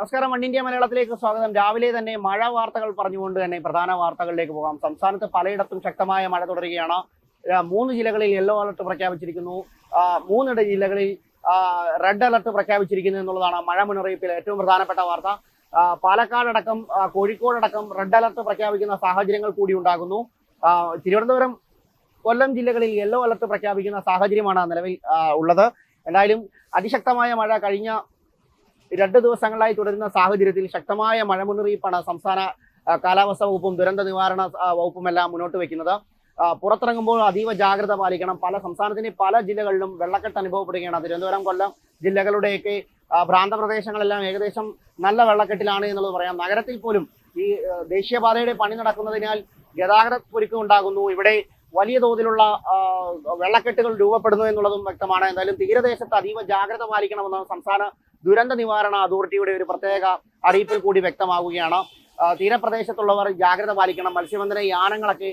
നമസ്കാരം one India മലയാളത്തിലേക്ക് സ്വാഗതം. രാവിലെ തന്നെ മഴ വാർത്തകൾ പറഞ്ഞുകൊണ്ട് തന്നെ പ്രധാന വാർത്തകളിലേക്ക് പോകാം. സംസ്ഥാനത്ത് പലയിടത്തും ശക്തമായ മഴ തുടരുകയാണ്. മൂന്ന് ജില്ലകളിൽ യെല്ലോ അലർട്ട് പ്രഖ്യാപിച്ചിരിക്കുന്നു. മൂന്നിട ജില്ലകളിൽ റെഡ് അലർട്ട് പ്രഖ്യാപിച്ചിരിക്കുന്നു എന്നുള്ളതാണ് മഴ മുന്നറിയിപ്പിൽ ഏറ്റവും പ്രധാനപ്പെട്ട വാർത്ത. പാലക്കാടടക്കം കോഴിക്കോടടക്കം റെഡ് അലർട്ട് പ്രഖ്യാപിക്കുന്ന സാഹചര്യങ്ങൾ കൂടി ഉണ്ടാകുന്നു. തിരുവനന്തപുരം കൊല്ലം ജില്ലകളിൽ യെല്ലോ അലർട്ട് പ്രഖ്യാപിക്കുന്ന സാഹചര്യമാണ് നിലവിൽ ഉള്ളത്. എന്തായാലും അതിശക്തമായ മഴ കഴിഞ്ഞ രണ്ട് ദിവസങ്ങളായി തുടരുന്ന സാഹചര്യത്തിൽ ശക്തമായ മഴ മുന്നറിയിപ്പാണ് സംസ്ഥാന കാലാവസ്ഥാ വകുപ്പും ദുരന്ത നിവാരണ വകുപ്പുമെല്ലാം മുന്നോട്ട് വയ്ക്കുന്നത് പുറത്തിറങ്ങുമ്പോൾ അതീവ ജാഗ്രത പാലിക്കണം. പല സംസ്ഥാനത്തിന്റെ പല ജില്ലകളിലും വെള്ളക്കെട്ട് അനുഭവപ്പെടുകയാണ്. തിരുവനന്തപുരം കൊല്ലം ജില്ലകളുടെയൊക്കെ പ്രാന്തപ്രദേശങ്ങളെല്ലാം ഏകദേശം നല്ല വെള്ളക്കെട്ടിലാണ് എന്നുള്ളത് പറയാം. നഗരത്തിൽ പോലും ഈ ദേശീയപാതയുടെ പണി നടക്കുന്നതിനാൽ ഗതാഗത കുരുക്കം ഉണ്ടാകുന്നു. ഇവിടെ വലിയ തോതിലുള്ള വെള്ളക്കെട്ടുകൾ രൂപപ്പെടുന്നു എന്നുള്ളതും വ്യക്തമാണ്. എന്തായാലും തീരദേശത്ത് അതീവ ജാഗ്രത പാലിക്കണമെന്ന് സംസ്ഥാന ദുരന്ത നിവാരണ അതോറിറ്റിയുടെ ഒരു പ്രത്യേക അറിയിപ്പിൽ കൂടി വ്യക്തമാവുകയാണ്. തീരപ്രദേശത്തുള്ളവർ ജാഗ്രത പാലിക്കണം. മത്സ്യബന്ധന യാനങ്ങളൊക്കെ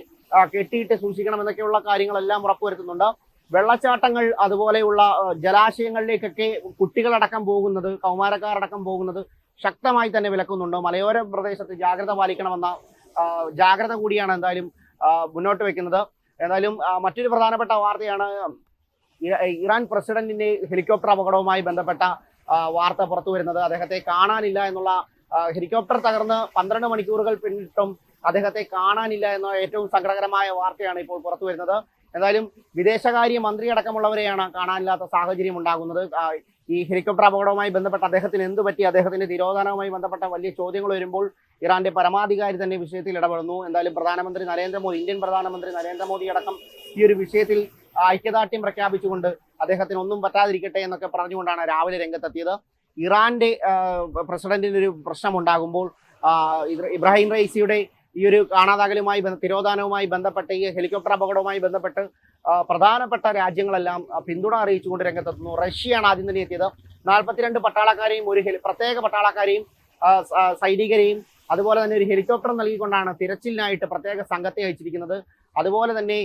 കെട്ടിയിട്ട് സൂക്ഷിക്കണം എന്നൊക്കെയുള്ള കാര്യങ്ങളെല്ലാം ഉറപ്പുവരുത്തുന്നുണ്ട്. വെള്ളച്ചാട്ടങ്ങൾ അതുപോലെയുള്ള ജലാശയങ്ങളിലേക്കൊക്കെ കുട്ടികളടക്കം പോകുന്നത് കൗമാരക്കാരടക്കം പോകുന്നത് ശക്തമായി തന്നെ വിലക്കുന്നുണ്ട്. മലയോര പ്രദേശത്ത് ജാഗ്രത പാലിക്കണമെന്ന ജാഗ്രത കൂടിയാണ് എന്തായാലും മുന്നോട്ട് വെക്കുന്നത്. എന്തായാലും മറ്റൊരു പ്രധാനപ്പെട്ട വാർത്തയാണ് ഇറാൻ പ്രസിഡന്റിന്റെ ഹെലികോപ്റ്റർ അപകടവുമായി ബന്ധപ്പെട്ട വാർത്ത പുറത്തു വരുന്നത്. അദ്ദേഹത്തെ കാണാനില്ല എന്നുള്ള ഹെലികോപ്റ്റർ തകർന്ന് പന്ത്രണ്ട് മണിക്കൂറുകൾ പിന്നിട്ടും അദ്ദേഹത്തെ കാണാനില്ല എന്ന ഏറ്റവും സങ്കടകരമായ വാർത്തയാണ് ഇപ്പോൾ പുറത്തു വരുന്നത്. എന്തായാലും വിദേശകാര്യ മന്ത്രി അടക്കമുള്ളവരെയാണ് കാണാനില്ലാത്ത സാഹചര്യം ഉണ്ടാകുന്നത്. ഈ ഹെലികോപ്റ്റർ അപകടവുമായി ബന്ധപ്പെട്ട് അദ്ദേഹത്തിന് എന്ത് പറ്റി? അദ്ദേഹത്തിന്റെ തിരോധാനവുമായി ബന്ധപ്പെട്ട വലിയ ചോദ്യങ്ങൾ വരുമ്പോൾ ഇറാന്റെ പരമാധികാരി തന്നെ വിഷയത്തിൽ ഇടപെടുന്നു. എന്തായാലും പ്രധാനമന്ത്രി നരേന്ദ്രമോദി ഇന്ത്യൻ പ്രധാനമന്ത്രി നരേന്ദ്രമോദി അടക്കം ഈ ഒരു വിഷയത്തിൽ ഐക്യദാർഢ്യം പ്രഖ്യാപിച്ചുകൊണ്ട് അദ്ദേഹത്തിന് ഒന്നും പറ്റാതിരിക്കട്ടെ എന്നൊക്കെ പറഞ്ഞുകൊണ്ടാണ് രാവിലെ രംഗത്തെത്തിയത്. ഇറാന്റെ പ്രസിഡന്റിന് ഒരു പ്രശ്നം ഉണ്ടാകുമ്പോൾ ഇബ്രാഹിം റൈസിയുടെ ഈ ഒരു കാണാതാകലുമായി തിരോധാനവുമായി ബന്ധപ്പെട്ട് ഈ ഹെലികോപ്റ്റർ അപകടവുമായി ബന്ധപ്പെട്ട് പ്രധാനപ്പെട്ട രാജ്യങ്ങളെല്ലാം പിന്തുണ അറിയിച്ചുകൊണ്ട് രംഗത്തെത്തുന്നു. റഷ്യയാണ് ആദ്യം തന്നെ എത്തിയത്. നാൽപ്പത്തിരണ്ട് പട്ടാളക്കാരെയും ഒരു ഹെലി പ്രത്യേക പട്ടാളക്കാരെയും സൈനികരെയും അതുപോലെ തന്നെ ഒരു ഹെലികോപ്റ്റർ നൽകിക്കൊണ്ടാണ് തിരച്ചിലിനായിട്ട് പ്രത്യേക സംഘത്തെ അയച്ചിരിക്കുന്നത്. അതുപോലെ തന്നെ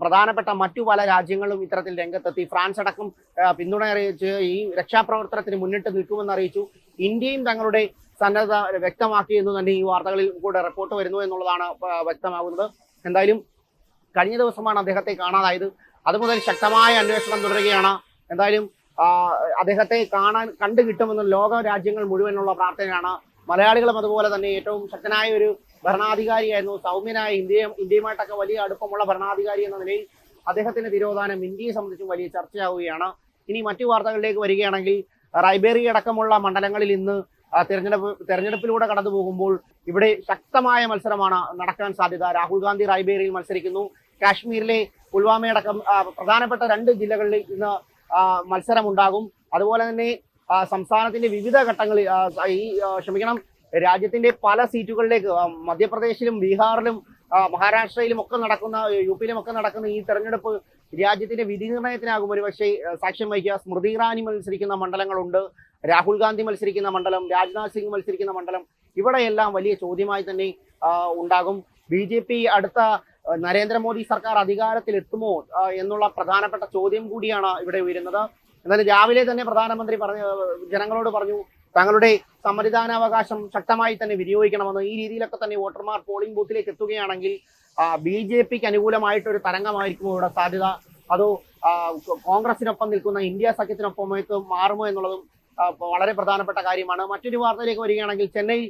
പ്രധാനപ്പെട്ട മറ്റു പല രാജ്യങ്ങളും ഇത്തരത്തിൽ രംഗത്തെത്തി. ഫ്രാൻസ് അടക്കം പിന്തുണ അറിയിച്ച് ഈ രക്ഷാപ്രവർത്തനത്തിന് മുന്നിട്ട് നിൽക്കുമെന്ന് അറിയിച്ചു. ഇന്ത്യയും തങ്ങളുടെ സന്നദ്ധ വ്യക്തമാക്കി എന്ന് തന്നെ ഈ വാർത്തകളിൽ കൂടെ റിപ്പോർട്ട് വരുന്നു എന്നുള്ളതാണ് വ്യക്തമാകുന്നത്. എന്തായാലും കഴിഞ്ഞ ദിവസമാണ് അദ്ദേഹത്തെ കാണാതായത്. അതുമുതൽ ശക്തമായ അന്വേഷണം തുടരുകയാണ്. എന്തായാലും അദ്ദേഹത്തെ കാണാൻ കണ്ടു കിട്ടുമെന്ന് ലോക രാജ്യങ്ങൾ മുഴുവനുള്ള പ്രാർത്ഥനയാണ്. മലയാളികളും അതുപോലെ തന്നെ ഏറ്റവും ശക്തനായ ഒരു ഭരണാധികാരിയായിരുന്നു സൗമ്യനായ ഇന്ത്യ ഇന്ത്യയുമായിട്ടൊക്കെ വലിയ അടുപ്പമുള്ള ഭരണാധികാരി എന്ന നിലയിൽ അദ്ദേഹത്തിന്റെ തിരോധാനം ഇന്ത്യയെ സംബന്ധിച്ചും വലിയ ചർച്ചയാവുകയാണ്. ഇനി മറ്റു വാർത്തകളിലേക്ക് വരികയാണെങ്കിൽ റൈബേറി അടക്കമുള്ള മണ്ഡലങ്ങളിൽ ഇന്ന് തെരഞ്ഞെടുപ്പ് തെരഞ്ഞെടുപ്പിലൂടെ കടന്നു പോകുമ്പോൾ ഇവിടെ ശക്തമായ മത്സരമാണ് നടക്കാൻ സാധ്യത. രാഹുൽ ഗാന്ധി റൈബേറിയിൽ മത്സരിക്കുന്നു. കാശ്മീരിലെ പുൽവാമയടക്കം പ്രധാനപ്പെട്ട രണ്ട് ജില്ലകളിൽ ഇന്ന് മത്സരമുണ്ടാകും. അതുപോലെ തന്നെ സംസ്ഥാനത്തിന്റെ വിവിധ ഘട്ടങ്ങളിൽ ഈ ക്ഷമിക്കണം രാജ്യത്തിന്റെ പല സീറ്റുകളിലേക്ക് മധ്യപ്രദേശിലും ബീഹാറിലും മഹാരാഷ്ട്രയിലും ഒക്കെ നടക്കുന്ന യു പിയിലും ഒക്കെ നടക്കുന്ന ഈ തെരഞ്ഞെടുപ്പ് രാജ്യത്തിന്റെ വിധി നിർണയത്തിനാകും ഒരു പക്ഷേ സാക്ഷ്യം വഹിക്കുക. സ്മൃതി ഇറാനി മത്സരിക്കുന്ന മണ്ഡലങ്ങളുണ്ട്. രാഹുൽ ഗാന്ധി മത്സരിക്കുന്ന മണ്ഡലം രാജ്നാഥ് സിംഗ് മത്സരിക്കുന്ന മണ്ഡലം. ഇവിടെയെല്ലാം വലിയ ചോദ്യമായി തന്നെ ഉണ്ടാകും. ബി ജെ പി അടുത്ത നരേന്ദ്രമോദി സർക്കാർ അധികാരത്തിൽ എത്തുമോ എന്നുള്ള പ്രധാനപ്പെട്ട ചോദ്യം കൂടിയാണ് ഇവിടെ ഉയരുന്നത്. എന്നാലും രാവിലെ തന്നെ പ്രധാനമന്ത്രി പറഞ്ഞ ജനങ്ങളോട് പറഞ്ഞു തങ്ങളുടെ സമ്മതിദാനാവകാശം ശക്തമായി തന്നെ വിനിയോഗിക്കണമെന്ന്. ഈ രീതിയിലൊക്കെ തന്നെ വോട്ടർമാർ പോളിംഗ് ബൂത്തിലേക്ക് എത്തുകയാണെങ്കിൽ ബി ജെ പിക്ക് അനുകൂലമായിട്ടൊരു തരംഗമായിരിക്കുമോ ഇവിടെ സാധ്യത? അതോ കോൺഗ്രസിനൊപ്പം നിൽക്കുന്ന ഇന്ത്യ സഖ്യത്തിനൊപ്പം മാറുമോ എന്നുള്ളതും വളരെ പ്രധാനപ്പെട്ട കാര്യമാണ്. മറ്റൊരു വാർത്തയിലേക്ക് വരികയാണെങ്കിൽ ചെന്നൈ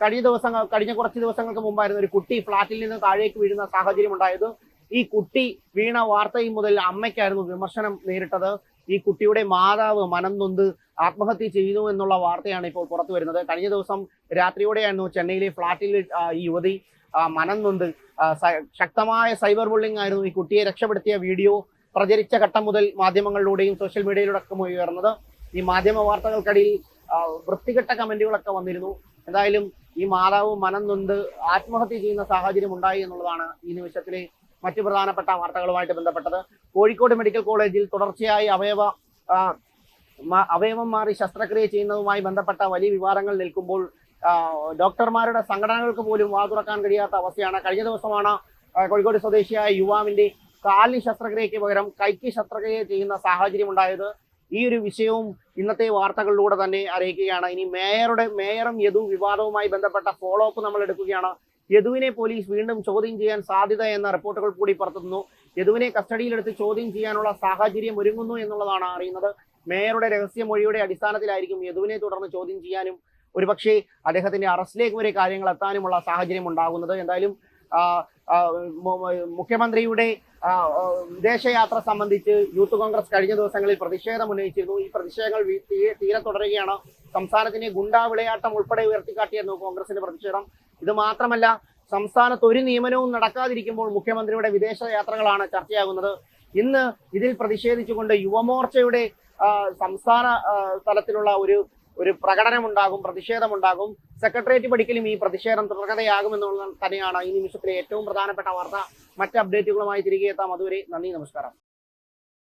കഴിഞ്ഞ ദിവസങ്ങൾ കഴിഞ്ഞ കുറച്ച് ദിവസങ്ങൾക്ക് മുമ്പായിരുന്നു ഒരു കുട്ടി ഫ്ളാറ്റിൽ നിന്ന് താഴേക്ക് വീഴുന്ന സാഹചര്യം ഉണ്ടായത് ഈ കുട്ടി വീണ വാർത്തയും മുതൽ അമ്മയ്ക്കായിരുന്നു വിമർശനം നേരിട്ടത്. ഈ കുട്ടിയുടെ മാതാവ് മനം നൊന്ത് ആത്മഹത്യ ചെയ്യുന്നു എന്നുള്ള വാർത്തയാണ് ഇപ്പോൾ പുറത്തു വരുന്നത്. കഴിഞ്ഞ ദിവസം രാത്രിയോടെയായിരുന്നു ചെന്നൈയിലെ ഫ്ളാറ്റിൽ ഈ യുവതി മനം നൊന്ത് ശക്തമായ സൈബർ ബുള്ളിംഗ് ആയിരുന്നു ഈ കുട്ടിയെ രക്ഷപ്പെടുത്തിയ വീഡിയോ പ്രചരിച്ച ഘട്ടം മുതൽ മാധ്യമങ്ങളിലൂടെയും സോഷ്യൽ മീഡിയയിലൂടെയൊക്കെ ഉയർന്നത്. ഈ മാധ്യമ വാർത്തകൾക്കിടയിൽ വൃത്തികെട്ട കമന്റുകളൊക്കെ വന്നിരുന്നു. എന്തായാലും ഈ മാതാവ് മനം നൊന്ത് ആത്മഹത്യ ചെയ്യുന്ന സാഹചര്യം ഉണ്ടായി എന്നുള്ളതാണ് ഈ നിമിഷത്തിലെ മറ്റു പ്രധാനപ്പെട്ട വാർത്തകളുമായിട്ട് ബന്ധപ്പെട്ടത്. കോഴിക്കോട് മെഡിക്കൽ കോളേജിൽ തുടർച്ചയായി അവയവ അവയവം മാറി ശസ്ത്രക്രിയ ചെയ്യുന്നതുമായി ബന്ധപ്പെട്ട വലിയ വിവാദങ്ങൾ നിൽക്കുമ്പോൾ ഡോക്ടർമാരുടെ സംഘടനകൾക്ക് പോലും വാ തുറക്കാൻ കഴിയാത്ത അവസ്ഥയാണ്. കഴിഞ്ഞ ദിവസമാണ് കോഴിക്കോട് സ്വദേശിയായ യുവാവിന്റെ കാലിന് ശസ്ത്രക്രിയയ്ക്ക് പകരം കൈക്ക് ശസ്ത്രക്രിയ ചെയ്യുന്ന സാഹചര്യം ഉണ്ടായത്. ഈ ഒരു വിഷയവും ഇന്നത്തെ വാർത്തകളിലൂടെ തന്നെ അറിയിക്കുകയാണ്. ഇനി മേയറുടെ മേയറും യദു വിവാദവുമായി ബന്ധപ്പെട്ട ഫോളോ അപ്പ് നമ്മൾ എടുക്കുകയാണ്. യദുവിനെ പോലീസ് വീണ്ടും ചോദ്യം ചെയ്യാൻ സാധ്യത എന്ന റിപ്പോർട്ടുകൾ കൂടി പുറത്തുന്നു യദുവിനെ കസ്റ്റഡിയിലെടുത്ത് ചോദ്യം ചെയ്യാനുള്ള സാഹചര്യം ഒരുങ്ങുന്നു എന്നുള്ളതാണ് അറിയുന്നത്. മേയറുടെ രഹസ്യമൊഴിയുടെ അടിസ്ഥാനത്തിലായിരിക്കും യദുവിനെ തുടർന്ന് ചോദ്യം ചെയ്യാനും ഒരുപക്ഷെ അദ്ദേഹത്തിന്റെ അറസ്റ്റിലേക്ക് വരെ കാര്യങ്ങൾ എത്താനുമുള്ള സാഹചര്യം ഉണ്ടാകുന്നത്. എന്തായാലും മുഖ്യമന്ത്രിയുടെ വിദേശയാത്ര സംബന്ധിച്ച് യൂത്ത് കോൺഗ്രസ് കഴിഞ്ഞ ദിവസങ്ങളിൽ പ്രതിഷേധം ഉന്നയിച്ചിരുന്നു. ഈ പ്രതിഷേധങ്ങൾ തീരെ തുടരുകയാണ്. സംസ്ഥാനത്തിന് ഗുണ്ടാ വിളയാട്ടം ഉൾപ്പെടെ ഉയർത്തിക്കാട്ടിയിരുന്നു കോൺഗ്രസിന്റെ പ്രതിഷേധം. ഇത് മാത്രമല്ല സംസ്ഥാനത്ത് ഒരു നിയമനവും നടക്കാതിരിക്കുമ്പോൾ മുഖ്യമന്ത്രിയുടെ വിദേശ യാത്രകളാണ് ചർച്ചയാകുന്നത്. ഇന്ന് ഇതിൽ പ്രതിഷേധിച്ചുകൊണ്ട് യുവമോർച്ചയുടെ സംസ്ഥാന തലത്തിലുള്ള ഒരു ഒരു പ്രകടനമുണ്ടാകും പ്രതിഷേധമുണ്ടാകും. സെക്രട്ടേറിയറ്റ് പഠിക്കലും ഈ പ്രതിഷേധം തുടർക്കഥയാകുമെന്നുള്ളത് തന്നെയാണ് ഈ നിമിഷത്തിലെ ഏറ്റവും പ്രധാനപ്പെട്ട വാർത്ത. മറ്റ് അപ്ഡേറ്റുകളുമായി തിരികെ എത്താം. അതുവരെ നന്ദി നമസ്കാരം.